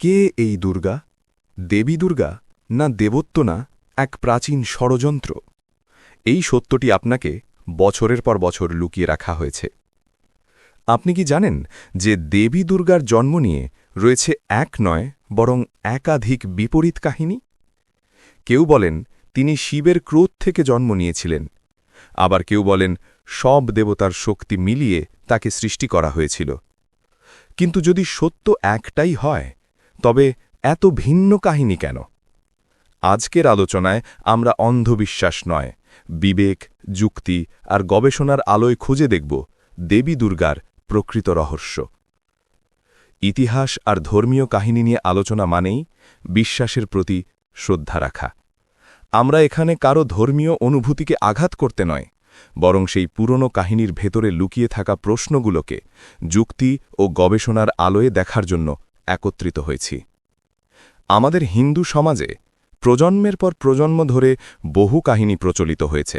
কে এই দুর্গা? দেবী দুর্গা না দেবত্ব না এক প্রাচীন ষড়যন্ত্র? এই সত্যটি আপনাকে বছরের পর বছর লুকিয়ে রাখা হয়েছে। আপনি কি জানেন যে দেবী দুর্গার জন্ম নিয়ে রয়েছে এক নয়, বরং একাধিক বিপরীত কাহিনী? কেউ বলেন তিনি শিবের ক্রোধ থেকে জন্ম নিয়েছিলেন। আবার কেউ বলেন সব দেবতার শক্তি মিলিয়ে তাকে সৃষ্টি করা হয়েছিল। কিন্তু যদি সত্য একটাই হয় তবে এত ভিন্ন কাহিনী কেন? আজকের আলোচনায় আমরা অন্ধবিশ্বাস নয়, বিবেক, যুক্তি আর গবেষণার আলোয় খুঁজে দেখব দেবী দুর্গার প্রকৃত রহস্য। ইতিহাস আর ধর্মীয় কাহিনী নিয়ে আলোচনা মানেই বিশ্বাসের প্রতি শ্রদ্ধা রাখা। আমরা এখানে কারও ধর্মীয় অনুভূতিকে আঘাত করতে নয়, বরং সেই পুরনো কাহিনীর ভেতরে লুকিয়ে থাকা প্রশ্নগুলোকে যুক্তি ও গবেষণার আলোয় দেখার জন্য একত্রিত হয়েছি। আমাদের হিন্দু সমাজে প্রজন্মের পর প্রজন্ম ধরে বহু কাহিনী প্রচলিত হয়েছে,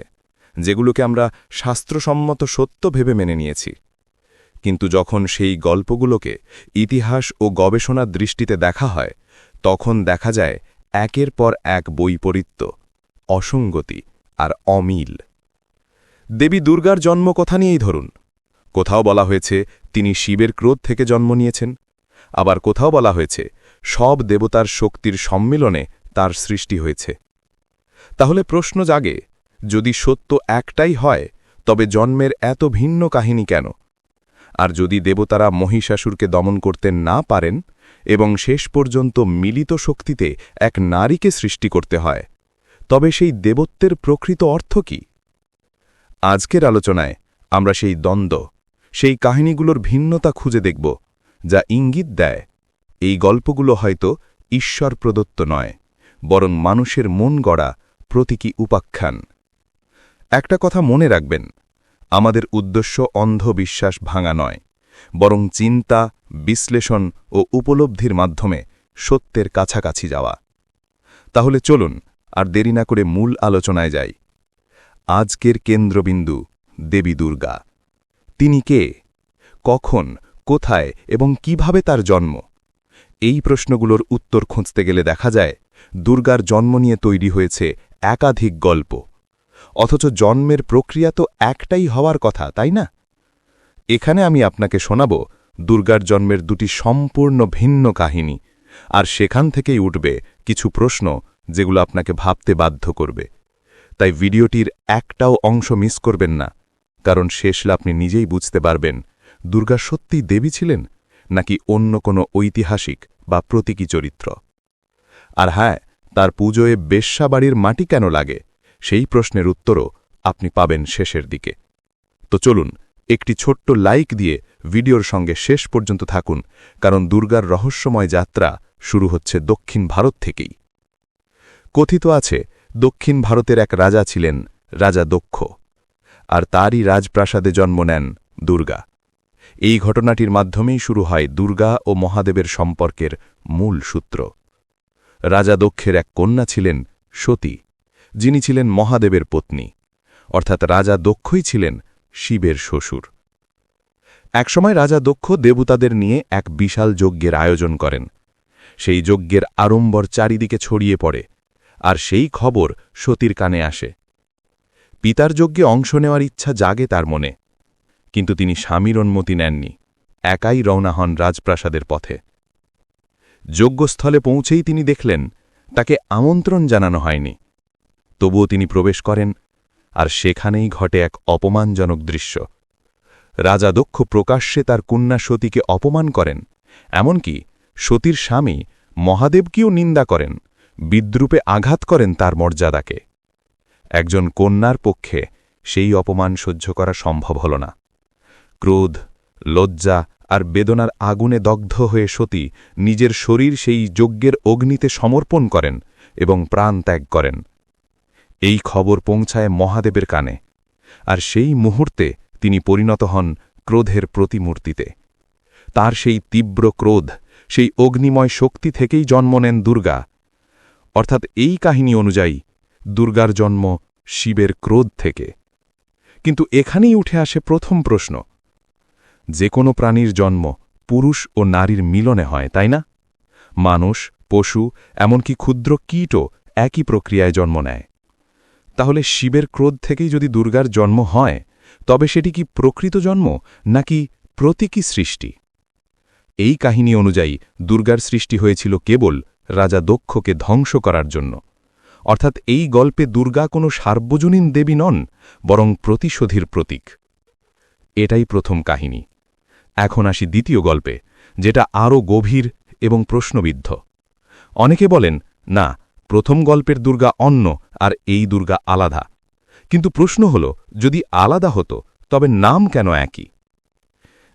যেগুলোকে আমরা শাস্ত্রসম্মত সত্য ভেবে মেনে নিয়েছি। কিন্তু যখন সেই গল্পগুলোকে ইতিহাস ও গবেষণার দৃষ্টিতে দেখা হয়, তখন দেখা যায় একের পর এক বৈপরীত্য, অসঙ্গতি আর অমিল। দেবী দুর্গার জন্ম কথা নিয়েই ধরুন। কোথাও বলা হয়েছে, তিনি শিবের ক্রোধ থেকে জন্ম নিয়েছেন। আবার কোথাও বলা হয়েছে, সব দেবতার শক্তির সম্মিলনে তার সৃষ্টি হয়েছে। তাহলে প্রশ্ন জাগে, যদি সত্য একটাই হয়, তবে জন্মের এত ভিন্ন কাহিনী কেন? আর যদি দেবতারা মহিষাসুরকে দমন করতে না পারেন, এবং শেষ পর্যন্ত মিলিত শক্তিতে এক নারীকে সৃষ্টি করতে হয়, তবে সেই দেবত্বের প্রকৃত অর্থ কি? আজকের আলোচনায় আমরা সেই দ্বন্দ্ব, সেই কাহিনীগুলোর ভিন্নতা খুঁজে দেখব। যা ইঙ্গিত দেয়। এই গল্পগুলো হয়তো ঈশ্বর প্রদত্ত নয়, বরং মানুষের মন গড়া প্রতীকী উপাখ্যান। একটা কথা মনে রাখবেন, আমাদের উদ্দেশ্য অন্ধবিশ্বাস ভাঙা নয়, বরং চিন্তা, বিশ্লেষণ ও উপলব্ধির মাধ্যমে সত্যের কাছাকাছি যাওয়া। তাহলে চলুন আর দেরি না করে মূল আলোচনায় যাই। আজকের কেন্দ্রবিন্দু দেবী দুর্গা। তিনি কে? কখন? কোথায় এবং কীভাবে তার জন্ম? এই প্রশ্নগুলোর উত্তর খুঁজতে গেলে দেখা যায়, দুর্গার জন্ম নিয়ে তৈরি হয়েছে একাধিক গল্প। অথচ জন্মের প্রক্রিয়া তো একটাই হওয়ার কথা, তাই না? এখানে আমি আপনাকে শোনাব দুর্গার জন্মের দুটি সম্পূর্ণ ভিন্ন কাহিনী, আর সেখান থেকেই উঠবে কিছু প্রশ্ন যেগুলো আপনাকে ভাবতে বাধ্য করবে। তাই ভিডিওটির একটাও অংশ মিস করবেন না, কারণ শেষলে আপনি নিজেই বুঝতে পারবেন দুর্গা সত্যিই দেবী ছিলেন নাকি অন্য কোনো ঐতিহাসিক বা প্রতীকী চরিত্র? আর হ্যাঁ তার পুজোয় বেশ্যাবাড়ির মাটি কেন লাগে? সেই প্রশ্নের উত্তরও আপনি পাবেন শেষের দিকে। তো চলুন, একটি ছোট্ট লাইক দিয়ে ভিডিওর সঙ্গে শেষ পর্যন্ত থাকুন, কারণ দুর্গার রহস্যময় যাত্রা শুরু হচ্ছে দক্ষিণ ভারত থেকেই। কথিত আছে, দক্ষিণ ভারতের এক রাজা ছিলেন রাজা দক্ষ, আর তারই রাজপ্রাসাদে জন্ম নেন দুর্গা। এই ঘটনাটির মাধ্যমেই শুরু হয় দুর্গা ও মহাদেবের সম্পর্কের মূল সূত্র। রাজা দক্ষের এক কন্যা ছিলেন সতী, যিনি ছিলেন মহাদেবের পত্নী, অর্থাৎ রাজা দক্ষই ছিলেন শিবের শ্বশুর। একসময় রাজা দক্ষ দেবতাদের নিয়ে এক বিশাল যজ্ঞের আয়োজন করেন। সেই যজ্ঞের আড়ম্বর চারিদিকে ছড়িয়ে পড়ে, আর সেই খবর সতীর কানে আসে। পিতার যজ্ঞে অংশ নেওয়ার ইচ্ছা জাগে তার মনে। কিন্তু তিনি স্বামীর অনুমতি নেননি। একাই রওনা হন রাজপ্রাসাদের পথে। যজ্ঞস্থলে পৌঁছেই তিনি দেখলেন, তাকে আমন্ত্রণ জানানো হয়নি। তবুও তিনি প্রবেশ করেন, আর সেখানেই ঘটে এক অপমানজনক দৃশ্য। রাজা দক্ষ প্রকাশ্যে তার কন্যা সতীকে অপমান করেন, এমনকি সতীর স্বামী মহাদেবকেও নিন্দা করেন, বিদ্রুপে আঘাত করেন তার মর্যাদাকে। একজন কন্যার পক্ষে সেই অপমান সহ্য করা সম্ভব হল না। ক্রোধ, লজ্জা আর বেদনার আগুনে দগ্ধ হয়ে সতী নিজের শরীর সেই যজ্ঞের অগ্নিতে সমর্পণ করেন এবং প্রাণ ত্যাগ করেন। এই খবর পৌঁছায় মহাদেবের কানে, আর সেই মুহূর্তে তিনি পরিণত হন ক্রোধের প্রতিমূর্তিতে। তার সেই তীব্র ক্রোধ, সেই অগ্নিময় শক্তি থেকেই জন্ম নেন দুর্গা। অর্থাৎ এই কাহিনী অনুযায়ী দুর্গার জন্ম শিবের ক্রোধ থেকে। কিন্তু এখানেই উঠে আসে প্রথম প্রশ্ন যে কোনো প্রাণীর জন্ম পুরুষ ও নারীর মিলনে হয়, তাই না? মানুষ, পশু, এমনকি ক্ষুদ্র কীটও একই প্রক্রিয়ায় জন্ম নেয়। তাহলে শিবের ক্রোধ থেকেই যদি দুর্গার জন্ম হয়, তবে সেটি কি প্রকৃত জন্ম, নাকি প্রতীকী সৃষ্টি? এই কাহিনী অনুযায়ী দুর্গার সৃষ্টি হয়েছিল কেবল রাজা দক্ষকে ধ্বংস করার জন্য। অর্থাৎ এই গল্পে দুর্গা কোনো সার্বজনীন দেবী নন, বরং প্রতিশোধীর প্রতীক। এটাই প্রথম কাহিনী। এখন আসি দ্বিতীয় গল্পে, যেটা আরও গভীর এবং প্রশ্নবিদ্ধ। অনেকে বলেন, না, প্রথম গল্পের দুর্গা অন্য আর এই দুর্গা আলাদা। কিন্তু প্রশ্ন হল, যদি আলাদা হতো, তবে নাম কেন একই?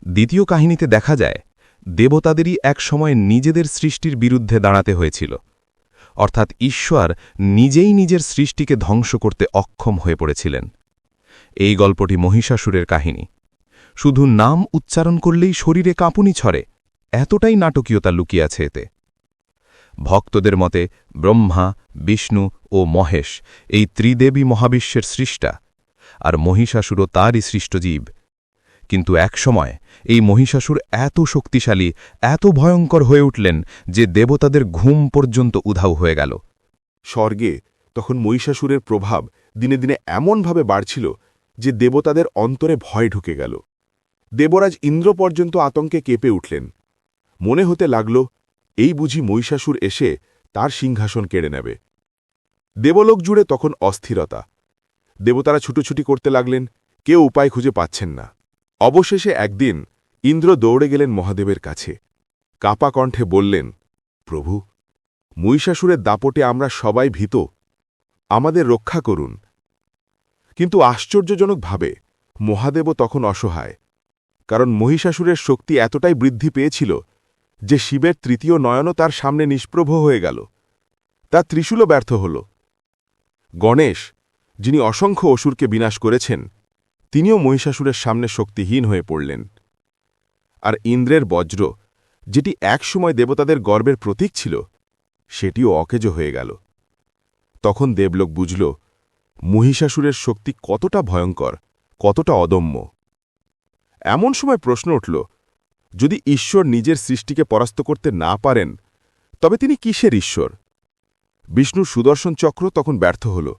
দ্বিতীয় কাহিনীতে দেখা যায়, দেবতাদেরই এক সময় নিজেদের সৃষ্টির বিরুদ্ধে দাঁড়াতে হয়েছিল। অর্থাৎ ঈশ্বর নিজেই নিজের সৃষ্টিকে ধ্বংস করতে অক্ষম হয়ে পড়েছিলেন। এই গল্পটি মহিষাসুরের কাহিনী। শুধু নাম উচ্চারণ করলেই শরীরে কাঁপুনি ছড়ে, এতটাই নাটকীয়তা লুকিয়ে আছে এতে। ভক্তদের মতে ব্রহ্মা, বিষ্ণু ও মহেশ এই ত্রিদেবী মহাবিশ্বের সৃষ্টা, আর মহিষাসুরও তারই সৃষ্টজীব কিন্তু একসময় এই মহিষাসুর এত শক্তিশালী, এত ভয়ঙ্কর হয়ে উঠলেন যে দেবতাদের ঘুম পর্যন্ত উধাও হয়ে গেল। স্বর্গে তখন মহিষাসুরের প্রভাব দিনে দিনে এমনভাবে বাড়ছিল যে দেবতাদের অন্তরে ভয় ঢুকে গেল। দেবরাজ ইন্দ্র পর্যন্ত আতঙ্কে কেঁপে উঠলেন। মনে হতে লাগল, এই বুঝি মহিষাসুর এসে তার সিংহাসন কেড়ে নেবে। দেবলোক জুড়ে তখন অস্থিরতা। দেবতারা ছুটোছুটি করতে লাগলেন, কেউ উপায় খুঁজে পাচ্ছেন না। অবশেষে একদিন ইন্দ্র দৌড়ে গেলেন মহাদেবের কাছে। কাপা কণ্ঠে বললেন, প্রভু, মহিষাসুরের দাপটে আমরা সবাই ভীত। আমাদের রক্ষা করুন। কিন্তু আশ্চর্যজনকভাবে মহাদেবও তখন অসহায়। কারণ মহিষাসুরের শক্তি এতটাই বৃদ্ধি পেয়েছিল যে শিবের তৃতীয় নয়নও তার সামনে নিষ্প্রভ হয়ে গেল। তার ত্রিশূলও ব্যর্থ হল। গণেশ, যিনি অসংখ্য অসুরকে বিনাশ করেছেন, তিনিও মহিষাসুরের সামনে শক্তিহীন হয়ে পড়লেন। আর ইন্দ্রের বজ্র, যেটি একসময় দেবতাদের গর্বের প্রতীক ছিল, সেটিও অকেজ হয়ে গেল। তখন দেবলোক বুঝল, মহিষাসুরের শক্তি কতটা ভয়ঙ্কর, কতটা অদম্য। এমন সময় প্রশ্ন উঠল, যদি ঈশ্বর নিজের সৃষ্টিকে পরাস্ত করতে না পারেন, তবে তিনি কিসের ঈশ্বর? বিষ্ণুর সুদর্শন চক্র তখন ব্যর্থ হল।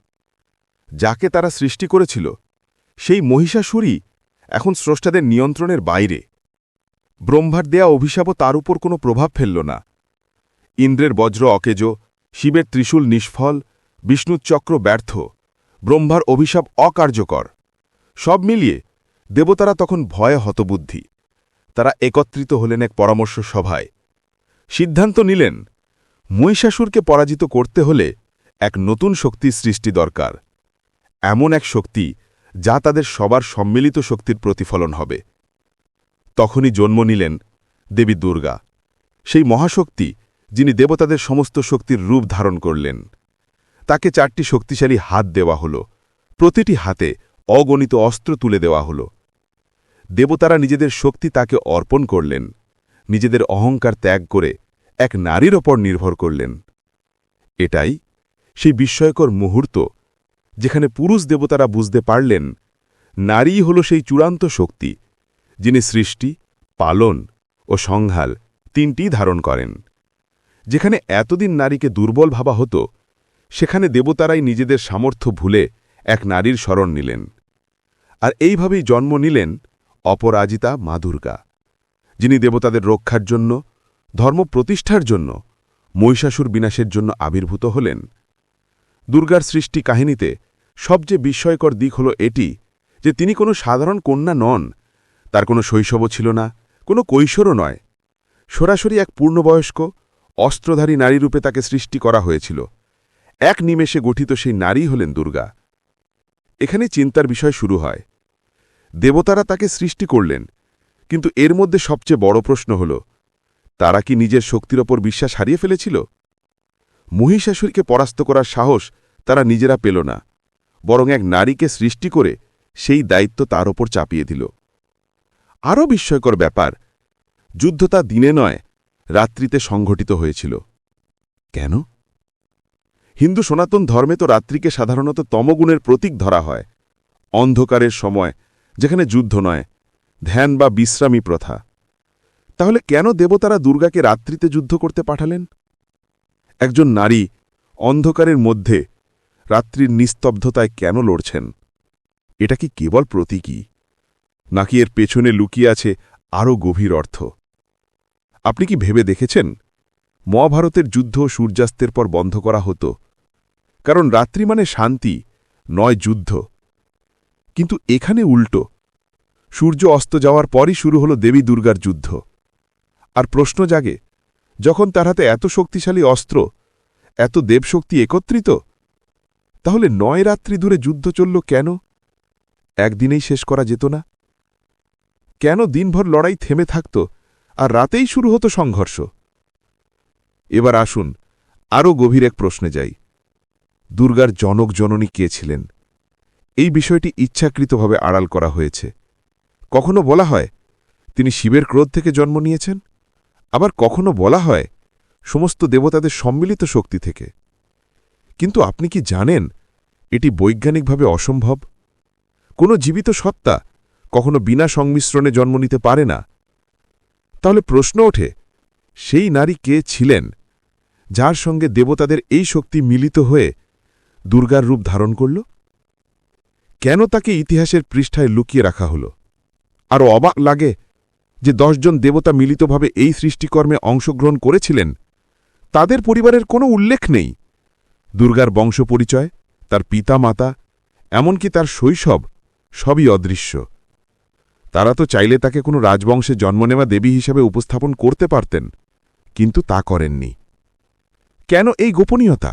যাকে তারা সৃষ্টি করেছিল, সেই মহিষাসুরই এখন স্রষ্টাদের নিয়ন্ত্রণের বাইরে। ব্রহ্মার দেয়া অভিশাপও তার উপর কোনো প্রভাব ফেলল না। ইন্দ্রের বজ্র অকেজ, শিবের ত্রিশূল নিষ্ফল, বিষ্ণুর চক্র ব্যর্থ, ব্রহ্মার অভিশাপ অকার্যকর। সব মিলিয়ে দেবতারা তখন ভয়ে হতবুদ্ধি। তারা একত্রিত হলেন এক পরামর্শ সভায়। সিদ্ধান্ত নিলেন, মহিষাসুরকে পরাজিত করতে হলে এক নতুন শক্তির সৃষ্টি দরকার। এমন এক শক্তি যা তাদের সবার সম্মিলিত শক্তির প্রতিফলন হবে। তখনই জন্ম নিলেন দেবী দুর্গা, সেই মহাশক্তি যিনি দেবতাদের সমস্ত শক্তির রূপ ধারণ করলেন। তাকে চারটি শক্তিশালী হাত দেওয়া হল। প্রতিটি হাতে অগণিত অস্ত্র তুলে দেওয়া হল। দেবতারা নিজেদের শক্তি তাকে অর্পণ করলেন, নিজেদের অহংকার ত্যাগ করে এক নারীর ওপর নির্ভর করলেন। এটাই সেই বিস্ময়কর মুহূর্ত যেখানে পুরুষ দেবতারা বুঝতে পারলেন নারীই হল সেই চূড়ান্ত শক্তি, যিনি সৃষ্টি, পালন ও সংহাল তিনটি ধারণ করেন। যেখানে এতদিন নারীকে দুর্বল ভাবা হতো, সেখানে দেবতারাই নিজেদের সামর্থ্য ভুলে এক নারীর স্মরণ নিলেন। আর এইভাবেই জন্ম নিলেন অপরাজিতা মা দুর্গা, যিনি দেবতাদের রক্ষার জন্য, ধর্ম প্রতিষ্ঠার জন্য, মহিষাসুর বিনাশের জন্য আবির্ভূত হলেন। দুর্গার সৃষ্টি কাহিনীতে সবচেয়ে বিস্ময়কর দিক হল এটি যে তিনি কোনো সাধারণ কন্যা নন, তার কোনো শৈশবও ছিল না, কোনো কৈশোরও নয়। সরাসরি এক পূর্ণবয়স্ক, অস্ত্রধারী নারীরূপে তাকে সৃষ্টি করা হয়েছিল। এক নিমেষে গঠিত সেই নারী হলেন দুর্গা। এখানে চিন্তার বিষয় শুরু হয়। দেবতারা তাকে সৃষ্টি করলেন। কিন্তু এর মধ্যে সবচেয়ে বড় প্রশ্ন হল, তারা কি নিজের শক্তির ওপর বিশ্বাস হারিয়ে ফেলেছিল? মহিষাসুরকে পরাস্ত করার সাহস তারা নিজেরা পেল না, বরং এক নারীকে সৃষ্টি করে সেই দায়িত্ব তার ওপর চাপিয়ে দিল। আরও বিস্ময়কর ব্যাপার, যুদ্ধ তা দিনে নয়, রাত্রিতে সংঘটিত হয়েছিল। কেন? হিন্দু সনাতন ধর্মে তো রাত্রিকে সাধারণত তমগুণের প্রতীক ধরা হয়। অন্ধকারের সময় যেখানে যুদ্ধ নয়, ধ্যান বা বিশ্রামী প্রথা। তাহলে কেন দেবতারা দুর্গাকে রাত্রিতে যুদ্ধ করতে পাঠালেন? একজন নারী অন্ধকারের মধ্যে রাত্রির নিস্তব্ধতায় কেন লড়ছেন? এটা কি কেবল প্রতীকী? নাকি এর পেছনে লুকিয়ে আছে আরও গভীর অর্থ? আপনি কি ভেবে দেখেছেন? মহাভারতের যুদ্ধ সূর্যাস্তের পর বন্ধ করা হতো। কারণ রাত্রি মানে শান্তি, নয় যুদ্ধ। কিন্তু এখানে উল্টো। সূর্য অস্ত যাওয়ার পরই শুরু হলো দেবী দুর্গার যুদ্ধ। আর প্রশ্ন জাগে, যখন তার হাতে এত শক্তিশালী অস্ত্র, এত দেবশক্তি একত্রিত, তাহলে নয় রাত্রি দূরে যুদ্ধ চলল কেন? একদিনেই শেষ করা যেত না। কেন দিনভর লড়াই থেমে থাকত আর রাতেই শুরু হতো সংঘর্ষ? এবার আসুন আরও গভীর এক প্রশ্নে যাই। দুর্গার জনক জননী কে ছিলেন? এই বিষয়টি ইচ্ছাকৃতভাবে আড়াল করা হয়েছে। কখনো বলা হয়, তিনি শিবের ক্রোধ থেকে জন্ম নিয়েছেন? আবার কখনো বলা হয়, সমস্ত দেবতাদের সম্মিলিত শক্তি থেকে? কিন্তু আপনি কি জানেন, এটি বৈজ্ঞানিকভাবে অসম্ভব? কোনো জীবিত সত্তা কখনো বিনা সংমিশ্রণে জন্ম নিতে পারে না? তাহলে প্রশ্ন ওঠে, সেই নারী কে ছিলেন, যার সঙ্গে দেবতাদের এই শক্তি মিলিত হয়ে দুর্গার রূপ ধারণ করল? কেন তাকে ইতিহাসের পৃষ্ঠায় লুকিয়ে রাখা হল? আরও অবাক লাগে যে দশজন দেবতা মিলিতভাবে এই সৃষ্টিকর্মে অংশগ্রহণ করেছিলেন। তাদের পরিবারের কোনো উল্লেখ নেই। দুর্গার বংশ পরিচয় তার পিতা মাতা এমনকি তার শৈশব, সবই অদৃশ্য। তারা তো চাইলে তাকে কোনো রাজবংশে জন্ম নেওয়া দেবী হিসেবে উপস্থাপন করতে পারতেন, কিন্তু তা করেননি। কেন এই গোপনীয়তা?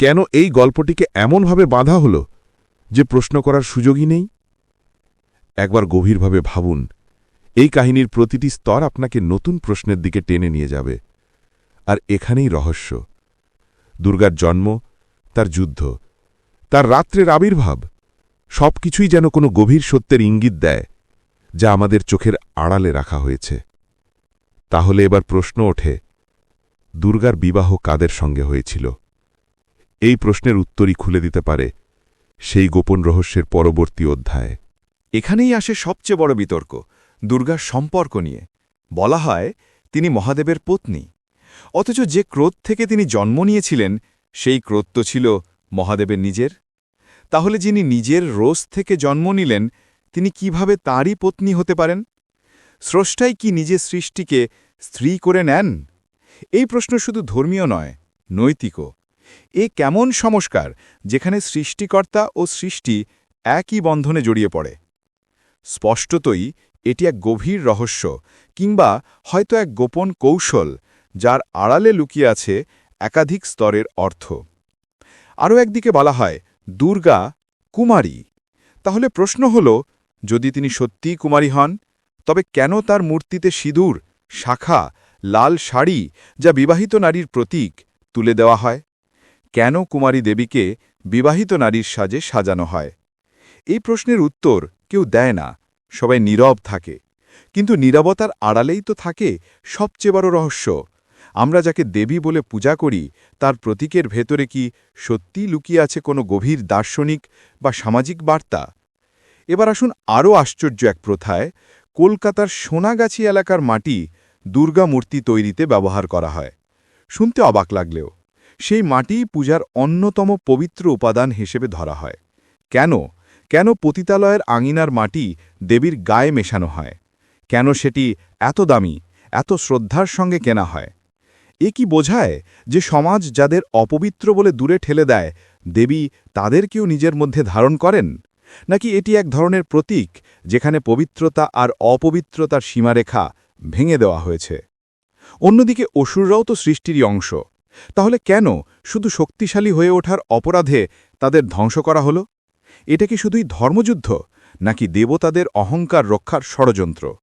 কেন এই গল্পটিকে এমনভাবে বাঁধা হল? যে প্রশ্ন করার সুযোগই নেই? একবার গভীরভাবে ভাবুন, এই কাহিনীর প্রতিটি স্তর আপনাকে নতুন প্রশ্নের দিকে টেনে নিয়ে যাবে। আর এখানেই রহস্য। দুর্গার জন্ম, তার যুদ্ধ, তার রাত্রের আবির্ভাব, সবকিছুই যেন কোনো গভীর সত্যের ইঙ্গিত দেয়, যা আমাদের চোখের আড়ালে রাখা হয়েছে। তাহলে এবার প্রশ্ন ওঠে, দুর্গার বিবাহ কাদের সঙ্গে হয়েছিল? এই প্রশ্নের উত্তরই খুলে দিতে পারে সেই গোপন রহস্যের পরবর্তী অধ্যায়। এখানেই আসে সবচেয়ে বড় বিতর্ক, দুর্গার সম্পর্ক নিয়ে। বলা হয়, তিনি মহাদেবের পত্নী। অথচ যে ক্রোধ থেকে তিনি জন্ম নিয়েছিলেন, সেই ক্রোধ তো ছিল মহাদেবের নিজের। তাহলে যিনি নিজের রোজ থেকে জন্ম নিলেন, তিনি কীভাবে তাঁরই পত্নী হতে পারেন? স্রষ্টাই কি নিজের সৃষ্টিকে স্ত্রী করে নেন? এই প্রশ্ন শুধু ধর্মীয় নয়, নৈতিকও। এ কেমন সংস্কার যেখানে সৃষ্টিকর্তা ও সৃষ্টি একই বন্ধনে জড়িয়ে পড়ে। স্পষ্টতই এটি এক গভীর রহস্য কিংবা হয়তো এক গোপন কৌশল যার আড়ালে লুকিয়ে আছে একাধিক স্তরের অর্থ। আরও একদিকে বলা হয়, দুর্গা, কুমারী। তাহলে প্রশ্ন হল, যদি তিনি সত্যিই কুমারী হন, তবে কেন তার মূর্তিতে সিঁদুর, শাখা, লাল শাড়ি, যা বিবাহিত নারীর প্রতীক, তুলে দেওয়া হয়? কেন কুমারী দেবীকে বিবাহিত নারীর সাজে সাজানো হয়? এই প্রশ্নের উত্তর কেউ দেয় না, সবাই নীরব থাকে। কিন্তু নীরবতার আড়ালেই তো থাকে সবচেয়ে বড় রহস্য। আমরা যাকে দেবী বলে পূজা করি, তার প্রতীকের ভেতরে কি সত্যি লুকিয়ে আছে কোনো গভীর দার্শনিক বা সামাজিক বার্তা? এবার আসুন আরও আশ্চর্য এক প্রথায়, কলকাতার সোনাগাছি এলাকার মাটি দুর্গা মূর্তি তৈরিতে ব্যবহার করা হয়। শুনতে অবাক লাগলেও। সেই মাটি পূজার অন্যতম পবিত্র উপাদান হিসেবে ধরা হয়। কেন? কেন পতিতালয়ের আঙিনার মাটি দেবীর গায়ে মেশানো হয়? কেন সেটি এত দামি, এত শ্রদ্ধার সঙ্গে কেনা হয়? এ কি বোঝায় যে সমাজ যাদের অপবিত্র বলে দূরে ঠেলে দেয়, দেবী তাদেরকেও নিজের মধ্যে ধারণ করেন? নাকি এটি এক ধরনের প্রতীক যেখানে পবিত্রতা আর অপবিত্রতার সীমারেখা ভেঙে দেওয়া হয়েছে? অন্যদিকে অসুররাও তো সৃষ্টিরই অংশ। তাহলে কেন শুধু শক্তিশালী হয়ে ওঠার অপরাধে তাদের ধ্বংস করা হলো? এটা কি শুধুই ধর্মযুদ্ধ, নাকি দেবতাদের অহংকার রক্ষার ষড়যন্ত্র?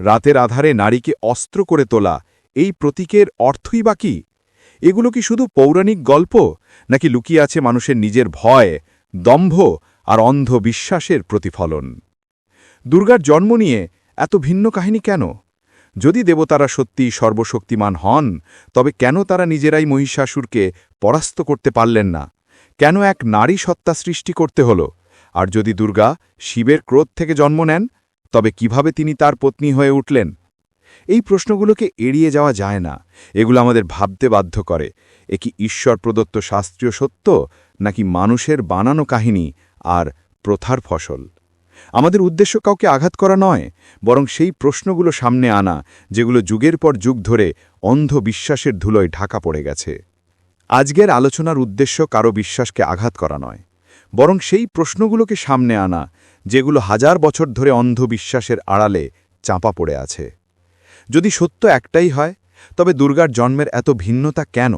রাতের আধারে নারীকে অস্ত্র করে তোলা এই প্রতীকের অর্থই বা কি? এগুলো কি শুধু পৌরাণিক গল্প, নাকি লুকিয়ে আছে মানুষের নিজের ভয়, দম্ভ আর অন্ধ বিশ্বাসের প্রতিফলন? দুর্গার জন্ম নিয়ে এত ভিন্ন কাহিনী কেন? যদি দেবতারা সত্যি সর্বশক্তিমান হন, তবে কেন তারা নিজেরাই মহিষাসুরকে পরাস্ত করতে পারলেন না? কেন এক নারী সত্তা সৃষ্টি করতে হল? আর যদি দুর্গা শিবের ক্রোধ থেকে জন্ম নেন, তবে কীভাবে তিনি তার পত্নী হয়ে উঠলেন? এই প্রশ্নগুলোকে এড়িয়ে যাওয়া যায় না। এগুলো আমাদের ভাবতে বাধ্য করে। এ কি ঈশ্বর প্রদত্ত শাস্ত্রীয় সত্য, নাকি মানুষের বানানো কাহিনী আর প্রথার ফসল? আমাদের উদ্দেশ্য কাউকে আঘাত করা নয়, বরং সেই প্রশ্নগুলো সামনে আনা, যেগুলো যুগের পর যুগ ধরে অন্ধ বিশ্বাসের ধুলোয় ঢাকা পড়ে গেছে। আজকের আলোচনার উদ্দেশ্য কারও বিশ্বাসকে আঘাত করা নয়, বরং সেই প্রশ্নগুলোকে সামনে আনা, যেগুলো হাজার বছর ধরে অন্ধবিশ্বাসের আড়ালে চাপা পড়ে আছে। যদি সত্য একটাই হয়, তবে দুর্গার জন্মের এত ভিন্নতা কেন?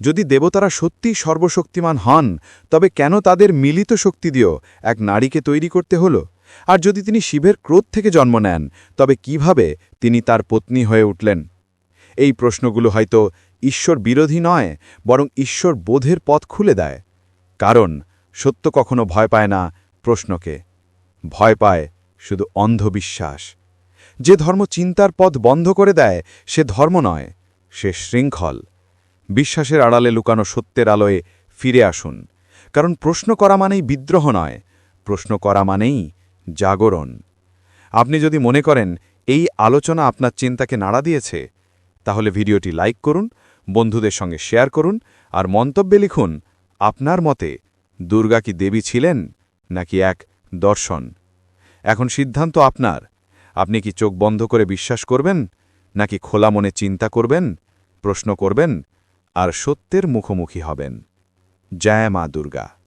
যদি দেবতারা সত্যিই সর্বশক্তিমান হন, তবে কেন তাদের মিলিত শক্তি দিয়েও এক নারীকে তৈরি করতে হলো? আর যদি তিনি শিবের ক্রোধ থেকে জন্ম নেন, তবে কীভাবে তিনি তার পত্নী হয়ে উঠলেন? এই প্রশ্নগুলো হয়তো ঈশ্বর বিরোধী নয়, বরং ঈশ্বর বোধের পথ খুলে দেয়। কারণ সত্য কখনো ভয় পায় না প্রশ্নকে। ভয় পায় শুধু অন্ধবিশ্বাস। যে ধর্ম চিন্তার পথ বন্ধ করে দেয়, সে ধর্ম নয়, সে শৃঙ্খল। বিশ্বাসের আড়ালে লুকানো সত্যের আলোয় ফিরে আসুন। কারণ প্রশ্ন করা মানেই বিদ্রোহ নয়, প্রশ্ন করা মানেই জাগরণ। আপনি যদি মনে করেন এই আলোচনা আপনার চিন্তাকে নাড়া দিয়েছে, তাহলে ভিডিওটি লাইক করুন, বন্ধুদের সঙ্গে শেয়ার করুন, আর মন্তব্যে লিখুন, আপনার মতে দুর্গা কি দেবী ছিলেন নাকি এক দর্শন? এখন সিদ্ধান্ত আপনার। আপনি কি চোখ বন্ধ করে বিশ্বাস করবেন, নাকি খোলা মনে চিন্তা করবেন, প্রশ্ন করবেন, আর সত্যের মুখোমুখি হবেন? জয় মা দুর্গা।